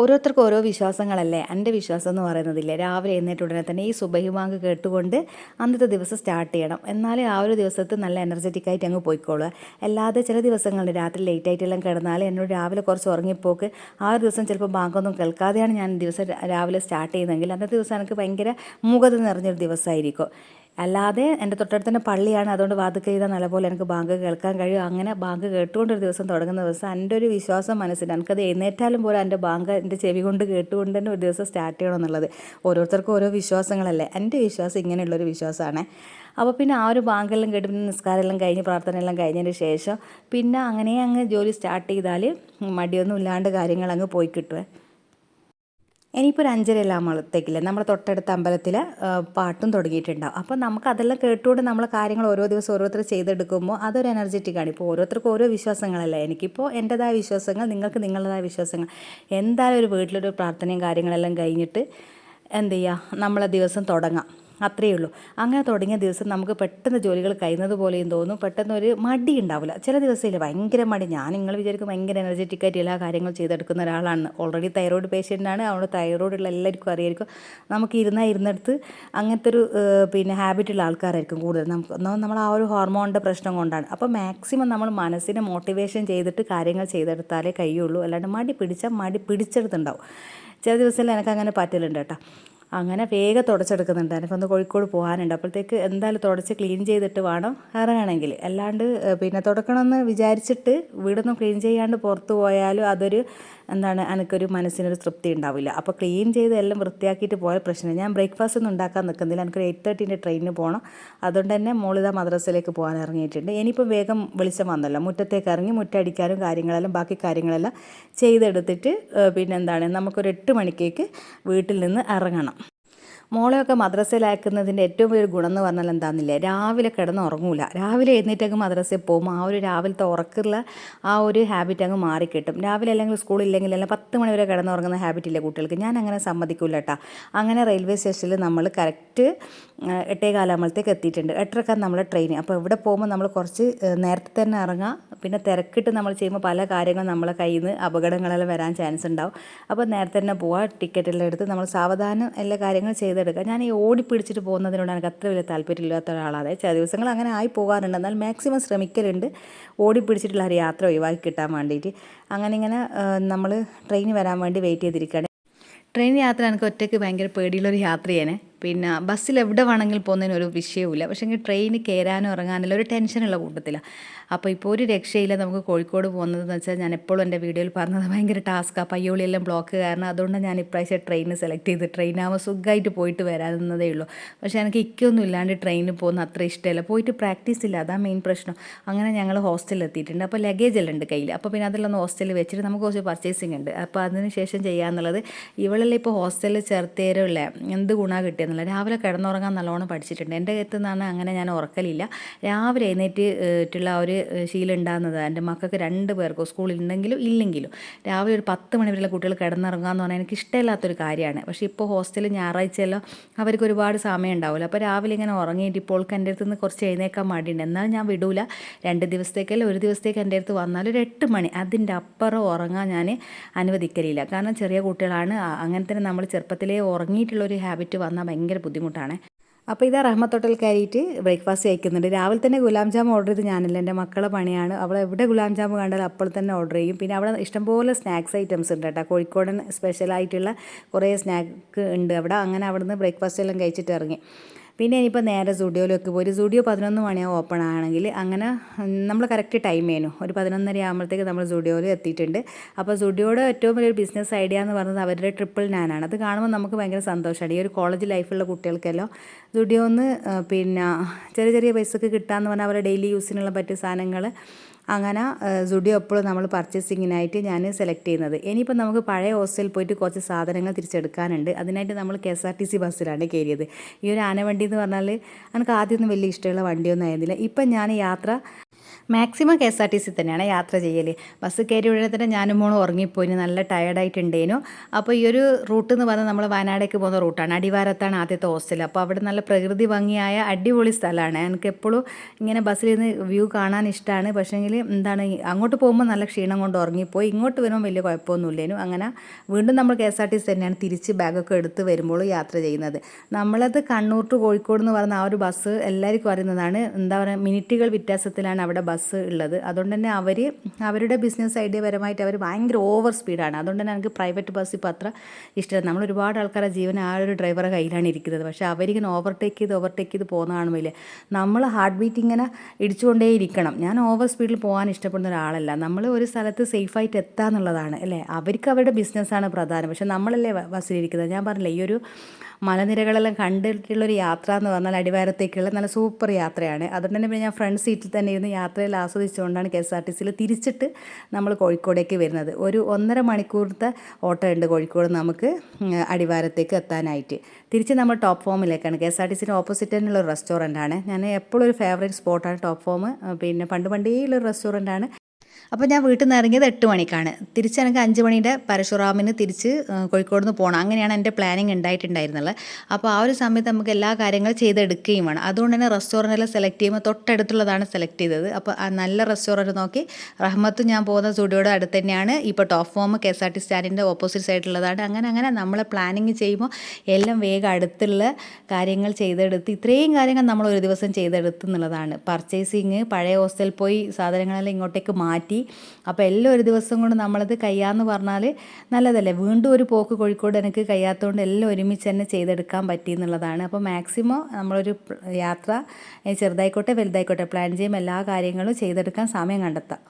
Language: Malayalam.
ഓരോരുത്തർക്കും ഓരോ വിശ്വാസങ്ങളല്ലേ? എന്റെ വിശ്വാസം എന്ന് പറയുന്നതില്ലേ? രാവിലെ എഴുന്നേറ്റ് ഉടനെ തന്നെ ഈ സുബഹിമാങ്ക് കേട്ടുകൊണ്ട് അന്നത്തെ ദിവസം സ്റ്റാർട്ട് ചെയ്യണം. എന്നാലേ ആ ഒരു ദിവസത്ത് നല്ല എനർജറ്റിക് ആയിട്ട് അങ്ങ് പോയിക്കോളുക. അല്ലാതെ ചില ദിവസങ്ങളിൽ രാത്രി ലേറ്റ് ആയിട്ടെല്ലാം കിടന്നാൽ എന്നോട് രാവിലെ കുറച്ച് ഉറങ്ങിപ്പോക്ക്. ആ ഒരു ദിവസം ചിലപ്പോൾ ബാങ്കൊന്നും കേൾക്കാതെയാണ് ഞാൻ ദിവസം രാവിലെ സ്റ്റാർട്ട് ചെയ്യുന്നതെങ്കിൽ അന്നത്തെ ദിവസം എനിക്ക് ഭയങ്കര മുഖത്ത് നിറഞ്ഞൊരു ദിവസമായിരിക്കും. അല്ലാതെ എന്റെ തൊട്ടടുത്ത് തന്നെ പള്ളിയാണ്. അതുകൊണ്ട് വാതിക്കൽ ചെയ്താൽ നല്ലപോലെ എനിക്ക് ബാങ്ക് കേൾക്കാൻ കഴിയും. അങ്ങനെ ബാങ്ക് കേട്ടുകൊണ്ടൊരു ദിവസം തുടങ്ങുന്ന ദിവസം എന്റെ ഒരു വിശ്വാസം മനസ്സിൽ എനിക്കത് എഴുന്നേറ്റാലും പോലും എന്റെ ബാങ്ക് എന്റെ ചെവി കൊണ്ട് കേട്ടുകൊണ്ട് തന്നെ ഒരു ദിവസം സ്റ്റാർട്ട് ചെയ്യണം എന്നുള്ളത്. ഓരോരുത്തർക്കും ഓരോ വിശ്വാസങ്ങളല്ലേ. എന്റെ വിശ്വാസം ഇങ്ങനെയുള്ളൊരു വിശ്വാസമാണ്. അപ്പോൾ പിന്നെ ആ ഒരു ബാങ്കെല്ലാം കേട്ട് പിന്നെ നിസ്കാരമെല്ലാം കഴിഞ്ഞ് പ്രാർത്ഥന എല്ലാം കഴിഞ്ഞതിന് ശേഷം പിന്നെ അങ്ങനെ അങ്ങ് ജോലി സ്റ്റാർട്ട് ചെയ്താൽ മടിയൊന്നും ഇല്ലാണ്ട് കാര്യങ്ങൾ അങ്ങ് പോയി കിട്ടുമേ ഇനിയിപ്പോൾ ഒരു അഞ്ചര ആകുമ്പോഴത്തേക്കില്ലേ നമ്മുടെ തൊട്ടടുത്ത അമ്പലത്തിൽ പാട്ടും തുടങ്ങിയിട്ടുണ്ടാവും. അപ്പോൾ നമുക്ക് അതെല്ലാം കേട്ടുകൊണ്ട് നമ്മൾ കാര്യങ്ങൾ ഓരോ ദിവസം ഓരോരുത്തർ ചെയ്തെടുക്കുമ്പോൾ അതൊരു എനർജറ്റിക്കാണ് ഇപ്പോൾ ഓരോരുത്തർക്കും ഓരോ വിശ്വാസങ്ങളല്ലേ? എനിക്കിപ്പോൾ എന്റെതായ വിശ്വാസങ്ങൾ നിങ്ങൾക്ക് നിങ്ങളുടേതായ വിശ്വാസങ്ങൾ. എന്തായാലും ഒരു വീട്ടിലൊരു പ്രാർത്ഥനയും കാര്യങ്ങളെല്ലാം കഴിഞ്ഞിട്ട് എന്ത് ചെയ്യുക നമ്മളെ ദിവസം തുടങ്ങാം. അത്രയേ ഉള്ളൂ. അങ്ങനെ തുടങ്ങിയ ദിവസം നമുക്ക് പെട്ടെന്ന് ജോലികൾ കഴിയുന്നത് പോലെയും തോന്നും. പെട്ടെന്ന് ഒരു മടി ഉണ്ടാവില്ല. ചില ദിവസമില്ല ഭയങ്കര മടി. ഞാൻ നിങ്ങൾ വിചാരിക്കും ഭയങ്കര എനർജറ്റിക് ആയിട്ട് എല്ലാ കാര്യങ്ങളും ചെയ്തെടുക്കുന്ന ഒരാളാണ്. ഓൾറെഡി തൈറോയ്ഡ് പേഷ്യന്റാണ് അതുകൊണ്ട് തൈറോയ്ഡ് ഉള്ള എല്ലാവർക്കും അറിയായിരിക്കും. നമുക്ക് ഇരുന്നാൽ ഇരുന്നെടുത്ത് അങ്ങനത്തെ ഒരു പിന്നെ ഹാബിറ്റുള്ള ആൾക്കാരായിരിക്കും കൂടുതൽ നമുക്ക് നമ്മൾ ആ ഒരു ഹോർമോണിന്റെ പ്രശ്നം കൊണ്ടാണ്. അപ്പോൾ മാക്സിമം നമ്മൾ മനസ്സിനെ മോട്ടിവേഷൻ ചെയ്തിട്ട് കാര്യങ്ങൾ ചെയ്തെടുത്താലേ കഴിയുള്ളൂ. അല്ലാണ്ട് മടി പിടിച്ചാൽ മടി പിടിച്ചെടുത്തുണ്ടാവും. ചില ദിവസങ്ങളിൽ എനിക്ക് അങ്ങനെ പറ്റലുണ്ട് കേട്ടോ. അങ്ങനെ വേഗം തുടച്ചെടുക്കുന്നുണ്ട്. എനിക്കൊന്ന് കോഴിക്കോട് പോകാനുണ്ട്. അപ്പോഴത്തേക്ക് എന്തായാലും തുടച്ച് ക്ലീൻ ചെയ്തിട്ട് വേണം ഇറങ്ങണമെങ്കിൽ. അല്ലാണ്ട് പിന്നെ തുടക്കണമെന്ന് വിചാരിച്ചിട്ട് വീടൊന്നും ക്ലീൻ ചെയ്യാണ്ട് പുറത്ത് പോയാലും അതൊരു എന്താണ് എനിക്കൊരു മനസ്സിനൊരു തൃപ്തി ഉണ്ടാവില്ല. അപ്പോൾ ക്ലീൻ ചെയ്ത് എല്ലാം വൃത്തിയാക്കിയിട്ട് പോയ പ്രശ്നം. ഞാൻ ബ്രേക്ക്ഫാസ്റ്റ് ഒന്നും ഉണ്ടാക്കാൻ നിൽക്കുന്നില്ല. എനിക്കൊരു എയ്റ്റ് തേർട്ടീന്റെ ട്രെയിനിന് പോകണം. അതുകൊണ്ട് തന്നെ മോളിത മദ്രസയിലേക്ക് പോകാൻ ഇറങ്ങിയിട്ടുണ്ട്. ഇനിയിപ്പോൾ വേഗം വെളിച്ചം വന്നല്ലോ. മുറ്റത്തേക്ക് ഇറങ്ങി മുറ്റടിക്കാനും കാര്യങ്ങളെല്ലാം ബാക്കി കാര്യങ്ങളെല്ലാം ചെയ്തെടുത്തിട്ട് പിന്നെന്താണ്? നമുക്കൊരു എട്ട് മണിക്കേക്ക് വീട്ടിൽ നിന്ന് ഇറങ്ങണം. മോളെയൊക്കെ മദ്രസയിലാക്കുന്നതിന്റെ ഏറ്റവും വലിയ ഗുണം എന്ന് പറഞ്ഞാൽ എന്താണെന്നില്ലേ രാവിലെ കിടന്ന് ഉറങ്ങൂല. രാവിലെ എഴുന്നേറ്റങ്ങ് മദ്രസയിൽ പോകും. ആ ഒരു രാവിലത്തെ ഉറക്കുള്ള ആ ഒരു ഹാബിറ്റ് അങ്ങ് മാറിക്കിട്ടും. രാവിലെ അല്ലെങ്കിൽ സ്കൂളില്ലെങ്കിൽ അല്ലെങ്കിൽ പത്ത് മണി വരെ കിടന്നുറങ്ങുന്ന ഹാബിറ്റ് ഇല്ല കുട്ടികൾക്ക്? ഞാൻ അങ്ങനെ സമ്മതിക്കില്ല കേട്ടോ അങ്ങനെ റെയിൽവേ സ്റ്റേഷനിൽ നമ്മൾ കറക്റ്റ് എട്ടേ കാലാകുമ്പോഴത്തേക്ക് എത്തിയിട്ടുണ്ട്. എട്ടരക്കാണ് നമ്മളെ ട്രെയിൻ അപ്പോൾ ഇവിടെ പോകുമ്പോൾ നമ്മൾ കുറച്ച് നേരത്തെ തന്നെ ഇറങ്ങാം. പിന്നെ തിരക്കിട്ട് നമ്മൾ ചെയ്യുമ്പോൾ പല കാര്യങ്ങളും നമ്മളെ കയ്യിൽ നിന്ന് അപകടങ്ങളെല്ലാം വരാൻ ചാൻസ് ഉണ്ടാവും. അപ്പോൾ നേരത്തെ തന്നെ പോവാം. ടിക്കറ്റെല്ലാം എടുത്ത് നമ്മൾ സാവധാനം എല്ലാ കാര്യങ്ങളും ചെയ്തെടുക്കുക. ഞാൻ ഈ ഓടി പിടിച്ചിട്ട് പോകുന്നതിനോട് എനിക്ക് അത്ര വലിയ താല്പര്യമില്ലാത്ത ഒരാളാണ്. ചില ദിവസങ്ങൾ അങ്ങനെ ആയി പോകാറുണ്ട്. എന്നാൽ മാക്സിമം ശ്രമിക്കലുണ്ട്. ഓടി പിടിച്ചിട്ടുള്ള ഒരു യാത്ര ഒഴിവാക്കി കിട്ടാൻ വേണ്ടിയിട്ട്. അങ്ങനെ ഇങ്ങനെ നമ്മൾ ട്രെയിൻ വരാൻ വേണ്ടി വെയിറ്റ് ചെയ്തിരിക്കുകയാണ്. ട്രെയിൻ യാത്ര എനിക്ക് ഒറ്റയ്ക്ക് ഭയങ്കര പേടിയുള്ളൊരു യാത്രയാണ്. പിന്നെ ബസ്സിൽ എവിടെ വേണമെങ്കിൽ പോകുന്നതിന് ഒരു വിഷയവുമില്ല. പക്ഷേ എങ്കിൽ ട്രെയിന് കയറാനും ഇറങ്ങാനുള്ള ഒരു ടെൻഷനുള്ള കൂട്ടത്തിലാണ് അപ്പോൾ ഇപ്പോൾ ഒരു രക്ഷയില്ല നമുക്ക് കോഴിക്കോട് പോകുന്നതെന്ന് വെച്ചാൽ ഞാൻ എപ്പോഴും എന്റെ വീഡിയോയിൽ പറഞ്ഞത് ഭയങ്കര ടാസ്ക്കാണ് പയ്യോളിയെല്ലാം ബ്ലോക്ക് കാരണം അതുകൊണ്ട് ഞാൻ ഇപ്രാവശ്യം ട്രെയിൻ സെലക്ട് ചെയ്ത്. ട്രെയിനാകുമ്പോൾ സുഖമായിട്ട് പോയിട്ട് വരാവുന്നതേ ഉള്ളൂ. പക്ഷേ എനിക്ക് ഇക്കൊന്നും ഇല്ലാണ്ട് ട്രെയിനിൽ പോകുന്ന അത്ര ഇഷ്ടമല്ല. പോയിട്ട് പ്രാക്ടീസ് ഇല്ല. അതാണ് മെയിൻ പ്രശ്നം. അങ്ങനെ ഞങ്ങൾ ഹോസ്റ്റലിൽ എത്തിയിട്ടുണ്ട്. അപ്പോൾ ലഗേജ് എല്ലാം ഉണ്ട് കയ്യിൽ. അപ്പോൾ പിന്നെ അതെല്ലാം ഒന്ന് ഹോസ്റ്റലിൽ വെച്ചിട്ട് നമുക്ക് കുറച്ച് പർച്ചേസിങ് ഉണ്ട്. അപ്പോൾ അതിന് ശേഷം ചെയ്യാന്നുള്ളത് ഇവളെല്ലാം ഇപ്പോൾ ഹോസ്റ്റലിൽ ചേർത്തേരുള്ള എന്ത് ഗുണമാണ് കിട്ടിയത്? എന്നുള്ളത് രാവിലെ കിടന്നുറങ്ങാൻ നല്ലോണം പഠിച്ചിട്ടുണ്ട്. എന്റെ അടുത്ത് നിന്നാണ് അങ്ങനെ ഞാൻ ഉറക്കലില്ല. രാവിലെ എഴുന്നേറ്റിട്ടുള്ള ഒരു ശീലം ഉണ്ടാകുന്നത് എന്റെ മക്കൾക്ക് രണ്ട് പേർക്കും സ്കൂളിലുണ്ടെങ്കിലും ഇല്ലെങ്കിലും രാവിലെ ഒരു പത്ത് മണി വരെയുള്ള കുട്ടികൾ കിടന്നുറങ്ങുക എന്ന് പറഞ്ഞാൽ എനിക്ക് ഇഷ്ടമില്ലാത്തൊരു കാര്യമാണ്. പക്ഷേ ഇപ്പോൾ ഹോസ്റ്റലിൽ ഞായറാഴ്ചയെല്ലാം അവർക്ക് ഒരുപാട് സമയം ഉണ്ടാവില്ല അപ്പോൾ രാവിലെ ഇങ്ങനെ ഉറങ്ങിയിട്ട് ഇപ്പോൾ എന്റെ അടുത്ത് നിന്ന് കുറച്ച് എഴുന്നേക്കാൻ മടിയുണ്ട്. എന്നാൽ ഞാൻ വിടൂല. രണ്ട് ദിവസത്തേക്കല്ല ഒരു ദിവസത്തേക്ക് എന്റെ അടുത്ത് വന്നാൽ ഒരു എട്ട് മണി അതിന്റെ അപ്പുറം ഉറങ്ങാൻ ഞാൻ അനുവദിക്കലില്ല. കാരണം ചെറിയ കുട്ടികളാണ്. അങ്ങനെ തന്നെ നമ്മൾ ചെറുപ്പത്തിലേ ഉറങ്ങിയിട്ടുള്ളൊരു ഹാബിറ്റ് വന്നാൽ ഭയങ്കര ബുദ്ധിമുട്ടാണ്. അപ്പോൾ ഇതാ റഹ്മത്ത് ഹോട്ടൽ കയറിയിട്ട് ബ്രേക്ക്ഫാസ്റ്റ് കഴിക്കുന്നുണ്ട്. രാവിലെ തന്നെ ഗുലാം ജാം ഓർഡർ ചെയ്ത് ഞാനല്ല എന്റെ മക്കളെ പണിയാണ്. അവൾ എവിടെ ഗുലാം ജാം കണ്ടാൽ അപ്പോൾ തന്നെ ഓർഡർ ചെയ്യും. പിന്നെ അവിടെ ഇഷ്ടംപോലെ സ്നാക്സ് ഐറ്റംസ് ഉണ്ട് കേട്ടോ. കോഴിക്കോടൻ സ്പെഷ്യലായിട്ടുള്ള കുറേ സ്നാക്ക് ഉണ്ട്. അവിടെ അങ്ങനെ അവിടുന്ന് ബ്രേക്ക്ഫാസ്റ്റ് എല്ലാം കഴിച്ചിട്ട് ഇറങ്ങി. പിന്നെ ഇനിയിപ്പോൾ നേരെ സ്റ്റുഡിയോയിലേക്ക് പോയി. സ്റ്റുഡിയോ പതിനൊന്ന് മണിയാവും ഓപ്പൺ ആണെങ്കിൽ അങ്ങനെ നമ്മൾ കറക്റ്റ് ടൈം ചെയ്യുന്നു ഒരു പതിനൊന്നര ആകുമ്പോഴത്തേക്ക് നമ്മൾ സ്റ്റുഡിയോയിൽ എത്തിയിട്ടുണ്ട്. അപ്പോൾ സ്റ്റുഡിയോയുടെ ഏറ്റവും വലിയൊരു ബിസിനസ് ഐഡിയ എന്ന് പറയുന്നത് അവരുടെ ട്രിപ്പിൾ നാനാണ് അത് കാണുമ്പോൾ നമുക്ക് ഭയങ്കര സന്തോഷമാണ് ഈ ഒരു കോളേജ് ലൈഫിലുള്ള കുട്ടികൾക്കെല്ലാം സ്റ്റുഡിയോന്ന് പിന്നെ ചെറിയ ചെറിയ പൈസക്ക് കിട്ടാമെന്ന് പറഞ്ഞാൽ അവരുടെ ഡെയിലി യൂസിനുള്ള പറ്റിയ സാധനങ്ങൾ അങ്ങനെ സുഡിയോ എപ്പോഴും നമ്മൾ പർച്ചേസിങ്ങിനായിട്ട് ഞാൻ സെലക്ട് ചെയ്യുന്നത്. ഇനിയിപ്പോൾ നമുക്ക് പഴയ ഹോസ്റ്റലിൽ പോയിട്ട് കുറച്ച് സാധനങ്ങൾ തിരിച്ചെടുക്കാനുണ്ട്. അതിനായിട്ട് നമ്മൾ K S R T C ബസ്സിലാണ് കയറിയത്. ഈ ഒരു ആനവണ്ടി എന്ന് പറഞ്ഞാൽ എനിക്ക് ആദ്യമൊന്നും വലിയ ഇഷ്ടമുള്ള വണ്ടിയൊന്നും ആയിരുന്നില്ല. ഇപ്പം ഞാൻ യാത്ര maximum K S R T C തന്നെയാണ് യാത്ര ചെയ്യൽ ബസ് കയറി ഉടനെ തന്നെ ഞാനും മോളും ഉറങ്ങിപ്പോയിന് നല്ല ടയർഡായിട്ടുണ്ടേനു അപ്പോൾ ഈ ഒരു റൂട്ട് എന്ന് പറഞ്ഞാൽ നമ്മൾ വയനാടേക്ക് പോകുന്ന റൂട്ടാണ് അടിവാരത്താണ് ആദ്യത്തെ ഹോസ്റ്റൽ അപ്പോൾ അവിടെ നല്ല പ്രകൃതി ഭംഗിയായ അടിപൊളി സ്ഥലമാണ് എനിക്ക് എപ്പോഴും ഇങ്ങനെ ബസ്സിൽ നിന്ന് വ്യൂ കാണാൻ ഇഷ്ടമാണ് പക്ഷേങ്കിൽ എന്താണ് അങ്ങോട്ട് പോകുമ്പോൾ നല്ല ക്ഷീണം കൊണ്ട് ഉറങ്ങിപ്പോയി. ഇങ്ങോട്ട് വരുമ്പോൾ വലിയ കുഴപ്പമൊന്നുമില്ലേനു. അങ്ങനെ വീണ്ടും നമ്മൾ K S R T C തന്നെയാണ് തിരിച്ച് ബാഗൊക്കെ എടുത്ത് വരുമ്പോൾ യാത്ര ചെയ്യുന്നത്. നമ്മളത് കണ്ണൂർ ടു കോഴിക്കോട് എന്ന് പറയുന്ന ആ ഒരു ബസ് എല്ലാവർക്കും അറിയുന്നതാണ്. എന്താ പറയുക മിനിറ്റുകൾ വ്യത്യാസത്തിലാണ് അവിടെ ബസ് ഉള്ളത്. അതുകൊണ്ട് തന്നെ അവർ അവരുടെ ബിസിനസ് ഐഡിയ പരമായിട്ട് അവർ ഭയങ്കര ഓവർ സ്പീഡാണ് അതുകൊണ്ട് തന്നെ എനിക്ക് പ്രൈവറ്റ് ബസ് ഇപ്പോൾ അത്ര ഇഷ്ടമല്ല. നമ്മൾ ഒരുപാട് ആൾക്കാരുടെ ജീവൻ ആ ഒരു ഡ്രൈവറെ കയ്യിലാണ് ഇരിക്കുന്നത്. പക്ഷേ അവരിങ്ങനെ ഓവർടേക്ക് ചെയ്ത് ഓവർടേക്ക് ചെയ്ത് പോകുന്ന കാണുമ്പോൾ നമ്മൾ ഹാർട്ട് ബീറ്റ് ഇങ്ങനെ ഇടിച്ചുകൊണ്ടേ ഇരിക്കണം. ഞാൻ ഓവർ സ്പീഡിൽ പോകാൻ ഇഷ്ടപ്പെടുന്ന ഒരാളല്ല. നമ്മൾ ഒരു സ്ഥലത്ത് സേഫായിട്ട് എത്താന്നുള്ളതാണ് അല്ലേ? അവർക്ക് അവരുടെ ബിസിനസ്സാണ് പ്രധാനം. പക്ഷേ നമ്മളല്ലേ ബസ്സിലിരിക്കുന്നത് ഞാൻ പറഞ്ഞില്ലേ ഈ ഒരു മലനിരകളെല്ലാം കണ്ടിട്ടുള്ളൊരു യാത്ര എന്ന് പറഞ്ഞാൽ അടിവാരത്തേക്കുള്ള നല്ല സൂപ്പർ യാത്രയാണ്. അതുകൊണ്ട് തന്നെ പിന്നെ ഞാൻ ഫ്രണ്ട് സീറ്റിൽ തന്നെ ഇരുന്ന് യാത്രയിൽ ആസ്വദിച്ചുകൊണ്ടാണ് കെ എസ് ആർ ടി സിയിൽ തിരിച്ചിട്ട് നമ്മൾ കോഴിക്കോടേക്ക് വരുന്നത്. ഒരു ഒന്നര മണിക്കൂറത്തെ ഓട്ടോ ഉണ്ട് കോഴിക്കോട് നമുക്ക് അടിവാരത്തേക്ക് എത്താനായിട്ട്. തിരിച്ച് നമ്മൾ ടോപ്പ് ഫോമിലേക്കാണ്. കെ എസ് ആർ ടി സിന്റെ ഓപ്പോസിറ്റ് തന്നെയുള്ള ഒരു റെസ്റ്റോറന്റ് ഞാൻ എപ്പോഴും ഒരു ഫേവറേറ്റ് സ്പോട്ടാണ് ടോപ്പ് ഫോം. പിന്നെ പണ്ട് പണ്ടേ ഉള്ളൊരു റെസ്റ്റോറന്റ് അപ്പോൾ ഞാൻ വീട്ടിൽ നിന്ന് ഇറങ്ങിയത് എട്ട് മണിക്കാണ്. തിരിച്ച് എനിക്ക് അഞ്ച് മണിയുടെ പരശുറാമിന് തിരിച്ച് കോഴിക്കോട് നിന്ന് പോകണം അങ്ങനെയാണ് എന്റെ പ്ലാനിങ് ഉണ്ടായിട്ടുണ്ടായിരുന്നത്. അപ്പോൾ ആ ഒരു സമയത്ത് നമുക്ക് എല്ലാ കാര്യങ്ങളും ചെയ്തെടുക്കുകയും വേണം. അതുകൊണ്ട് തന്നെ റെസ്റ്റോറന്റെല്ലാം സെലക്ട് ചെയ്യുമ്പോൾ തൊട്ടടുത്തുള്ളതാണ് സെലക്ട് ചെയ്തത്. അപ്പോൾ ആ നല്ല റെസ്റ്റോറന്റ് നോക്കി റഹ്മത്തും ഞാൻ പോകുന്ന സ്റ്റുഡിയോയുടെ അടുത്ത് തന്നെയാണ്. ഇപ്പോൾ top form K S R T സ്റ്റാൻഡിന്റെ opposite സൈഡിലുള്ളതാണ് അങ്ങനെ അങ്ങനെ നമ്മൾ പ്ലാനിങ് ചെയ്യുമ്പോൾ എല്ലാം വേഗം അടുത്തുള്ള കാര്യങ്ങൾ ചെയ്തെടുത്ത് ഇത്രയും കാര്യങ്ങൾ നമ്മൾ ഒരു ദിവസം ചെയ്തെടുത്തു എന്നുള്ളതാണ്. പർച്ചേസിങ് പഴയ ഹോസ്റ്റലിൽ പോയി സാധനങ്ങളെല്ലാം ഇങ്ങോട്ടേക്ക് മാറ്റി അപ്പോൾ എല്ലാം ഒരു ദിവസം കൊണ്ട് നമ്മളത് കയ്യാന്ന് പറഞ്ഞാൽ നല്ലതല്ലേ? വീണ്ടും ഒരു പോക്ക് കോഴിക്കോട് എനിക്ക് കയ്യാത്തതുകൊണ്ട് എല്ലാം ഒരുമിച്ച് തന്നെ ചെയ്തെടുക്കാൻ പറ്റി എന്നുള്ളതാണ്. അപ്പോൾ മാക്സിമം നമ്മളൊരു യാത്ര ചെറുതായിക്കോട്ടെ വലുതായിക്കോട്ടെ പ്ലാൻ ചെയ്യുമ്പോൾ എല്ലാ കാര്യങ്ങളും ചെയ്തെടുക്കാൻ സമയം കണ്ടെത്താം.